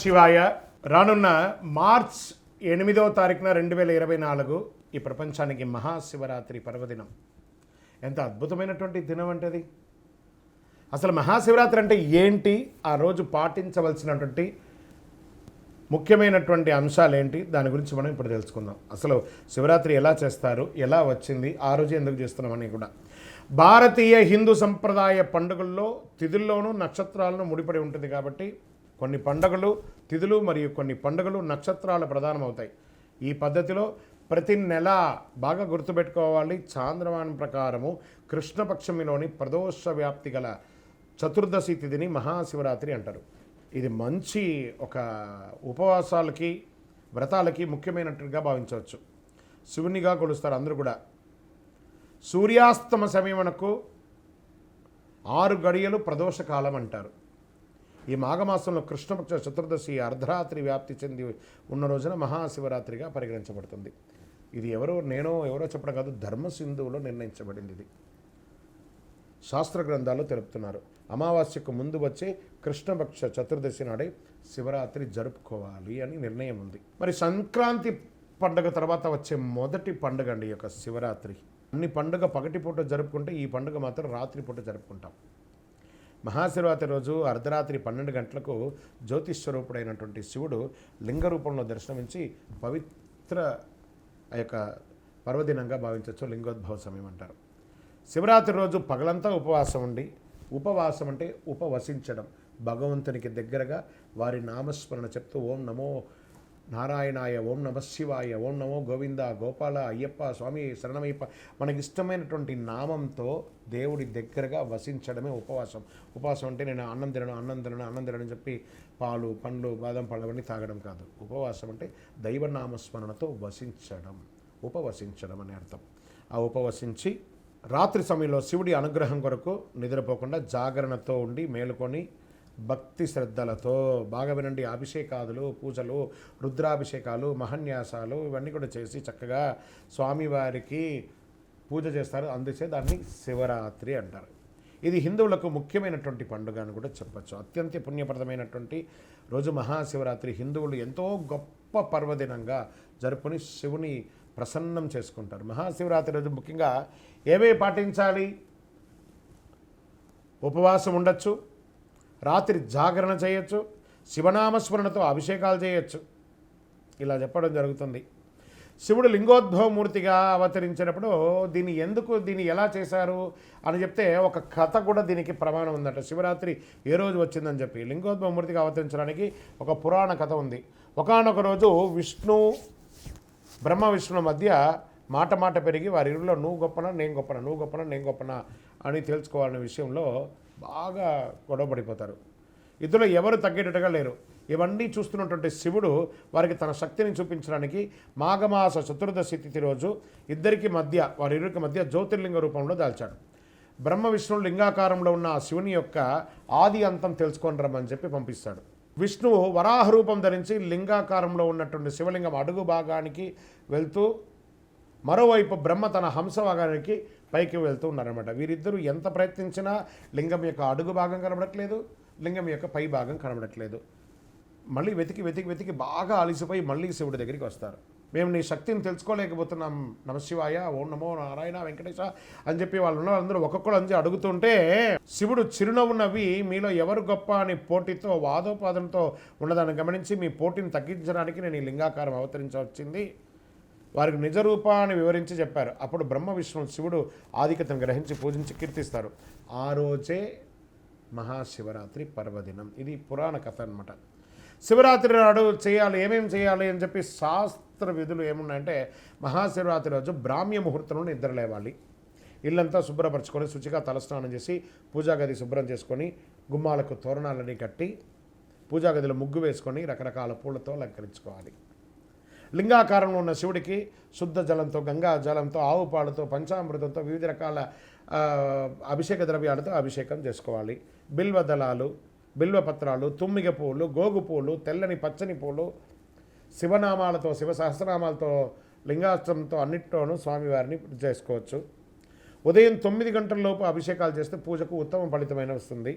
శివాయ రానున్న మార్చ్ ఎనిమిదవ తారీఖున రెండు వేల ఇరవై నాలుగు ఈ ప్రపంచానికి మహాశివరాత్రి పర్వదినం. ఎంత అద్భుతమైనటువంటి దినం అంటే అది అసలు మహాశివరాత్రి అంటే ఏంటి? ఆ రోజు పాటించవలసినటువంటి ముఖ్యమైనటువంటి అంశాలు ఏంటి దాని గురించి మనం ఇప్పుడు తెలుసుకుందాం. అసలు శివరాత్రి ఎలా చేస్తారు? ఎలా వచ్చింది? ఆ రోజు ఎందుకు చేస్తున్నామని కూడా. భారతీయ హిందూ సంప్రదాయ పండుగల్లో తిథుల్లోనూ నక్షత్రాలను ముడిపడి ఉంటుంది కాబట్టి కొన్ని పండుగలు తిథులు మరియు కొన్ని పండుగలు నక్షత్రాలు ప్రధానమవుతాయి. ఈ పద్ధతిలో ప్రతి నెల బాగా గుర్తుపెట్టుకోవాలి చాంద్రమానం ప్రకారము కృష్ణపక్షమిలోని ప్రదోష వ్యాప్తి గల చతుర్దశి తిథిని మహాశివరాత్రి అంటారు. ఇది మంచి ఒక ఉపవాసాలకి వ్రతాలకి ముఖ్యమైనట్టుగా భావించవచ్చు. శివునిగా కొలుస్తారు అందరూ కూడా. సూర్యాస్తమ సమయమునకు ఆరు గడియలు ప్రదోష కాలం అంటారు. ఈ మాఘమాసంలో కృష్ణపక్ష చతుర్దశి అర్ధరాత్రి వ్యాప్తి చెంది ఉన్న రోజున మహాశివరాత్రిగా పరిగణించబడుతుంది. ఇది ఎవరో నేనో ఎవరో చెప్పడం కాదు ధర్మసింధువులో నిర్ణయించబడింది ఇది. శాస్త్ర గ్రంథాలు తెలుపుతున్నారు అమావాస్యకు ముందు వచ్చే కృష్ణపక్ష చతుర్దశి నాడే శివరాత్రి జరుపుకోవాలి అని నిర్ణయం ఉంది. మరి సంక్రాంతి పండుగ తర్వాత వచ్చే మొదటి పండుగ అండి ఈ యొక్క శివరాత్రి. అన్ని పండుగ పగటిపూట జరుపుకుంటే ఈ పండుగ మాత్రం రాత్రి పూట జరుపుకుంటాం. మహాశివరాత్రి రోజు అర్ధరాత్రి పన్నెండు గంటలకు జ్యోతిస్వరూపుడైనటువంటి శివుడు లింగ రూపంలో దర్శనమించి పవిత్ర ఆ యొక్క పర్వదినంగా భావించవచ్చు. లింగోద్భవ సమయం అంటారు. శివరాత్రి రోజు పగలంతా ఉపవాసం ఉండి ఉపవాసం అంటే ఉపవసించడం. భగవంతునికి దగ్గరగా వారి నామస్మరణ చెప్తూ ఓం నమో నారాయణాయ ఓం నమ శివాయ ఓం నమో గోవింద గోపాల అయ్యప్ప స్వామి శరణమయ్యప్ప. మనకి ఇష్టమైనటువంటి నామంతో దేవుడి దగ్గరగా వసించడమే ఉపవాసం. ఉపవాసం అంటే నేను అన్నం తినను అన్నం తినను అన్నం తినను చెప్పి పాలు పండ్లు బాదం పళ్ళు అవన్నీ తాగడం కాదు. ఉపవాసం అంటే దైవనామస్మరణతో వసించడం. ఉపవసించడం అనే అర్థం. ఆ ఉపవసించి రాత్రి సమయంలో శివుడి అనుగ్రహం కొరకు నిద్రపోకుండా జాగరణతో ఉండి మేలుకొని భక్తి శ్రద్ధలతో బాగా వినండి. అభిషేకాదులు పూజలు రుద్రాభిషేకాలు మహన్యాసాలు ఇవన్నీ కూడా చేసి చక్కగా స్వామివారికి పూజ చేస్తారు. అందుచే దాన్ని శివరాత్రి అంటారు. ఇది హిందువులకు ముఖ్యమైనటువంటి పండుగ అని కూడా చెప్పచ్చు. అత్యంత పుణ్యప్రదమైనటువంటి రోజు మహాశివరాత్రి. హిందువులు ఎంతో గొప్ప పర్వదినంగా జరుపుని శివుని ప్రసన్నం చేసుకుంటారు. మహాశివరాత్రి రోజు ముఖ్యంగా ఏమేమి పాటించాలి? ఉపవాసం ఉండొచ్చు. రాత్రి జాగరణ చేయొచ్చు శివనామస్మరణతో అభిషేకాలు చేయొచ్చు. ఇలా చెప్పడం జరుగుతుంది. శివుడు లింగోద్భవమూర్తిగా అవతరించినప్పుడు దీన్ని ఎందుకు దీన్ని ఎలా చేశారు అని చెప్తే ఒక కథ కూడా దీనికి ప్రమాణం ఉందట. శివరాత్రి ఏ రోజు వచ్చిందని చెప్పి లింగోద్భవమూర్తిగా అవతరించడానికి ఒక పురాణ కథ ఉంది. ఒకానొక రోజు విష్ణు బ్రహ్మ విష్ణు మధ్య మాట మాట పెరిగి వారి ఇరులో నువ్వు గొప్పన నేను గొప్పన నువ్వు గొప్పన నేను గొప్పన అని తెలుసుకోవాలనే విషయంలో బాగా గొడవ పడిపోతారు ఇద్దరు ఎవరు తగ్గేటట్టుగా లేరు. ఇవన్నీ చూస్తున్నటువంటి శివుడు వారికి తన శక్తిని చూపించడానికి మాఘమాస చతుర్దశి తిథి రోజు ఇద్దరికి మధ్య వారిరువురికి మధ్య జ్యోతిర్లింగ రూపంలో దాల్చాడు. బ్రహ్మ విష్ణువు లింగాకారంలో ఉన్న ఆ శివుని యొక్క ఆది అంతం తెలుసుకొని రమ్మని చెప్పి పంపిస్తాడు. విష్ణువు వరాహ రూపం ధరించి లింగాకారంలో ఉన్నటువంటి శివలింగం అడుగు భాగానికి వెళ్తూ మరోవైపు బ్రహ్మ తన హంస భాగానికి పైకి వెళ్తూ ఉన్నారనమాట వీరిద్దరూ ఎంత ప్రయత్నించినా లింగం యొక్క అడుగు భాగం కనబడట్లేదు లింగం యొక్క పై భాగం కనబడట్లేదు. మళ్ళీ వెతికి వెతికి వెతికి బాగా అలిసిపోయి మళ్ళీ శివుడి దగ్గరికి వస్తారు. మేము నీ శక్తిని తెలుసుకోలేకపోతున్నాం. నమశివాయ ఓం నమో నారాయణ వెంకటేశ అని చెప్పి వాళ్ళు ఉన్న వాళ్ళందరూ ఒక్కొక్కరు అంది అడుగుతుంటే శివుడు చిరునవ్వు నవ్వి మీలో ఎవరు గొప్ప అని పోటీతో వాదోపాదంతో ఉన్నదాన్ని గమనించి మీ పోటీని తగ్గించడానికి నేను ఈ లింగాకారం అవతరించవచ్చింది. వారికి నిజ రూపాన్ని వివరించి చెప్పారు. అప్పుడు బ్రహ్మ విష్ణువు శివుడు ఆధిక్యతను గ్రహించి పూజించి కీర్తిస్తారు. ఆ రోజే మహాశివరాత్రి పర్వదినం. ఇది పురాణ కథ అన్నమాట. శివరాత్రి నాడు చేయాలి ఏమేమి చేయాలి అని చెప్పి శాస్త్ర విధులు ఏమున్నాయంటే మహాశివరాత్రి రోజు బ్రాహ్మ్య ముహూర్తంలో నిద్ర లేవాలి. ఇల్లంతా శుభ్రపరచుకొని శుచిగా తలస్నానం చేసి పూజా గది శుభ్రం చేసుకొని గుమ్మాలకు తోరణాలని కట్టి పూజా గదిలో ముగ్గు వేసుకొని రకరకాల పూలతో అలంకరించుకోవాలి. లింగాకారంలో ఉన్న శివుడికి శుద్ధ జలంతో గంగా జలంతో ఆవు పాలతో పంచామృతంతో వివిధ రకాల అభిషేక ద్రవ్యాలతో అభిషేకం చేసుకోవాలి. బిల్వ దళాలు బిల్వ పత్రాలు తుమ్మిగ పూలు గోగు పూలు తెల్లని పచ్చని పూలు శివనామాలతో శివ సహస్రనామాలతో లింగాష్టంతో అన్నిట్లోనూ స్వామివారిని చేసుకోవచ్చు. ఉదయం తొమ్మిది గంటల లోపు అభిషేకాలు చేస్తే పూజకు ఉత్తమ ఫలితమైన వస్తుంది.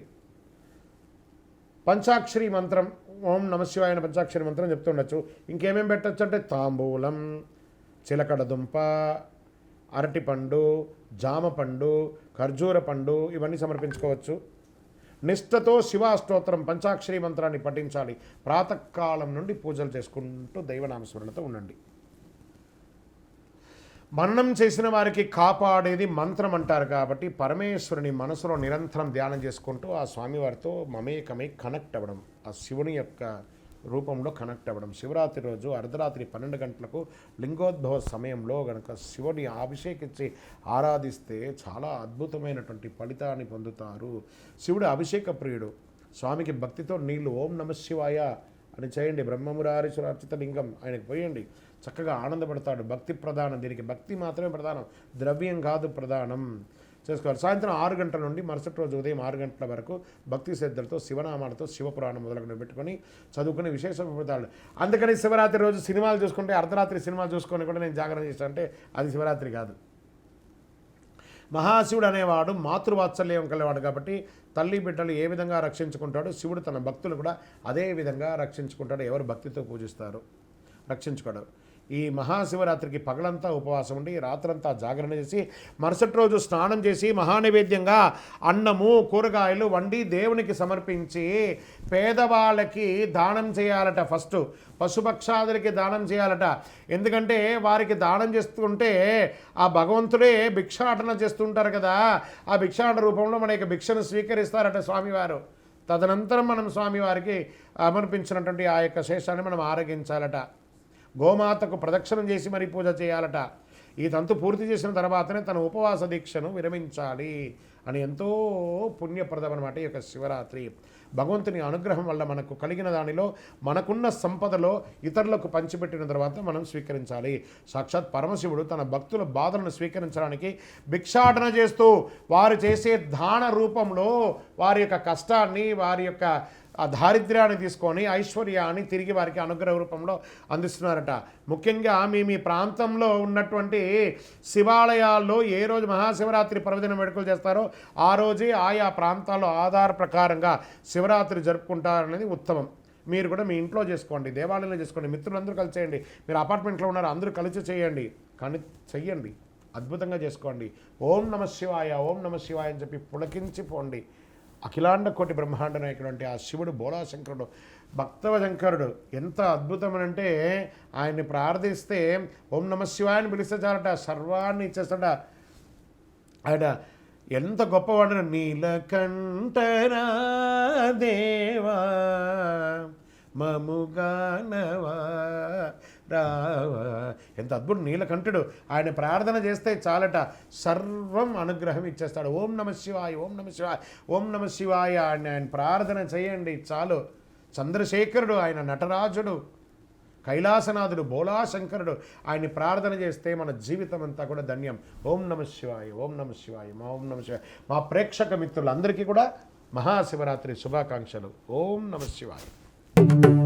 పంచాక్షరి మంత్రం ఓం నమశివాయ పంచాక్షరి మంత్రం చెప్తుండొచ్చు ఇంకేమేం పెట్టచ్చు అంటే తాంబూలం చిలకడ దుంప అరటిపండు జామ పండు ఖర్జూర పండు ఇవన్నీ సమర్పించుకోవచ్చు. నిష్ఠతో శివాస్తోత్రం పంచాక్షరి మంత్రాన్ని పఠించాలి. ప్రాతకాలం నుండి పూజలు చేసుకుంటూ దైవనామస్మరణతో ఉండండి. మరణం చేసిన వారికి కాపాడేది మంత్రం అంటారు కాబట్టి పరమేశ్వరుని మనసులో నిరంతరం ధ్యానం చేసుకుంటూ ఆ స్వామివారితో మమేకమై కనెక్ట్ అవ్వడం ఆ శివుని యొక్క రూపంలో కనెక్ట్ అవ్వడం. శివరాత్రి రోజు అర్ధరాత్రి పన్నెండు గంటలకు లింగోద్భవ సమయంలో గనక శివుని అభిషేకించి ఆరాధిస్తే చాలా అద్భుతమైనటువంటి ఫలితాన్ని పొందుతారు. శివుడు అభిషేక ప్రియుడు. స్వామికి భక్తితో నీళ్ళు ఓం నమ శివాయ అని చేయండి. బ్రహ్మమురారీశ్వర అర్చిత లింగం. ఆయనకు పోయండి. చక్కగా ఆనందపడతాడు. భక్తి ప్రధానం. దీనికి భక్తి మాత్రమే ప్రధానం. ద్రవ్యం కాదు ప్రధానం. చేసుకోవాలి. సాయంత్రం ఆరు గంటల నుండి మరుసటి రోజు ఉదయం ఆరు గంటల వరకు భక్తి శ్రద్ధలతో శివనామాలతో శివపురాణం మొదలగు పెట్టుకొని చదువుకుని విశేష పడతాడు అందుకని శివరాత్రి రోజు సినిమాలు చూసుకుంటే అర్ధరాత్రి సినిమాలు చూసుకొని కూడా నేను జాగ్రత్త చేస్తాను అంటే అది శివరాత్రి కాదు. మహాశివుడు అనేవాడు మాతృవాత్సల్యం కలివాడు కాబట్టి తల్లి బిడ్డలు ఏ విధంగా రక్షించుకుంటాడో శివుడు తన భక్తులు కూడా అదే విధంగా రక్షించుకుంటాడు. ఎవరు భక్తితో పూజిస్తారు? రక్షించుకోడు ఈ మహాశివరాత్రికి పగలంతా ఉపవాసం ఉండి రాత్రంతా జాగరణ చేసి మరుసటి రోజు స్నానం చేసి మహానైవేద్యంగా అన్నము కూరగాయలు వండి దేవునికి సమర్పించి పేదవాళ్ళకి దానం చేయాలట ఫస్ట్. పశుపక్షాదులకి దానం చేయాలట. ఎందుకంటే వారికి దానం చేస్తుంటే ఆ భగవంతుడే భిక్షాటన చేస్తుంటారు కదా. ఆ భిక్షాటన రూపంలో మన యొక్క భిక్షను స్వీకరిస్తారట స్వామివారు. తదనంతరం మనం స్వామివారికి సమర్పించినటువంటి ఆ యొక్క శేషాన్ని మనం ఆరగించాలట. గోమాతకు ప్రదక్షిణం చేసి మరి పూజ చేయాలట. ఈ తంతు పూర్తి చేసిన తర్వాతనే తన ఉపవాస దీక్షను విరమించాలి అని ఎంతో పుణ్యప్రదం అనమాట ఈ యొక్క శివరాత్రి. భగవంతుని అనుగ్రహం వల్ల మనకు కలిగిన దానిలో మనకున్న సంపదలో ఇతరులకు పంచిపెట్టిన తర్వాత మనం స్వీకరించాలి. సాక్షాత్ పరమశివుడు తన భక్తుల బాధలను స్వీకరించడానికి భిక్షాటన చేస్తూ వారు చేసే దాన రూపంలో వారి యొక్క కష్టాన్ని వారి యొక్క ఆ దారిద్ర్యాన్ని తీసుకొని ఐశ్వర్యాన్ని తిరిగి వారికి అనుగ్రహ రూపంలో అందిస్తున్నారట. ముఖ్యంగా మీ మీ ప్రాంతంలో ఉన్నటువంటి శివాలయాల్లో ఏ రోజు మహాశివరాత్రి పర్వదిన వేడుకలు చేస్తారో ఆ రోజే ఆయా ప్రాంతాల్లో ఆధార ప్రకారంగా శివరాత్రి జరుపుకుంటారనేది ఉత్తమం. మీరు కూడా మీ ఇంట్లో చేసుకోండి దేవాలయంలో చేసుకోండి మిత్రులందరూ కలిసి చేయండి. మీరు అపార్ట్మెంట్లో ఉన్నారు అందరూ కలిసి చేయండి. కానీ చెయ్యండి అద్భుతంగా చేసుకోండి. ఓం నమ శివాయ ఓం నమ శివాయ అని చెప్పి పులకించిపోండి అఖిలాండ కోటి బ్రహ్మాండ నాయకుడు అంటే ఆ శివుడు బోళాశంకరుడు భక్తవ శంకరుడు ఎంత అద్భుతమనంటే ఆయన్ని ప్రార్థిస్తే ఓం నమ శివాయని పిలిస్తే చాలట సర్వాన్ని ఇచ్చేస్తాడ. ఆయన ఎంత గొప్పవాడు నీలకంఠరా దేవా మముగానవా ఎంత అద్భుతం. నీలకంఠుడు ఆయన ప్రార్థన చేస్తే చాలట. సర్వం అనుగ్రహం ఇచ్చేస్తాడు. ఓం నమ శివాయ ఓం నమ శివాయ ఓం నమ శివాయ అని ఆయన ప్రార్థన చేయండి. చాలు. చంద్రశేఖరుడు ఆయన నటరాజుడు. కైలాసనాథుడు బోళాశంకరుడు ఆయన్ని ప్రార్థన చేస్తే మన జీవితం అంతా కూడా ధన్యం. ఓం నమ శివాయ ఓం నమ శివాయ మా ఓం నమ శివాయ. మా ప్రేక్షక మిత్రులందరికీ కూడా మహాశివరాత్రి శుభాకాంక్షలు. ఓం నమ శివాయ.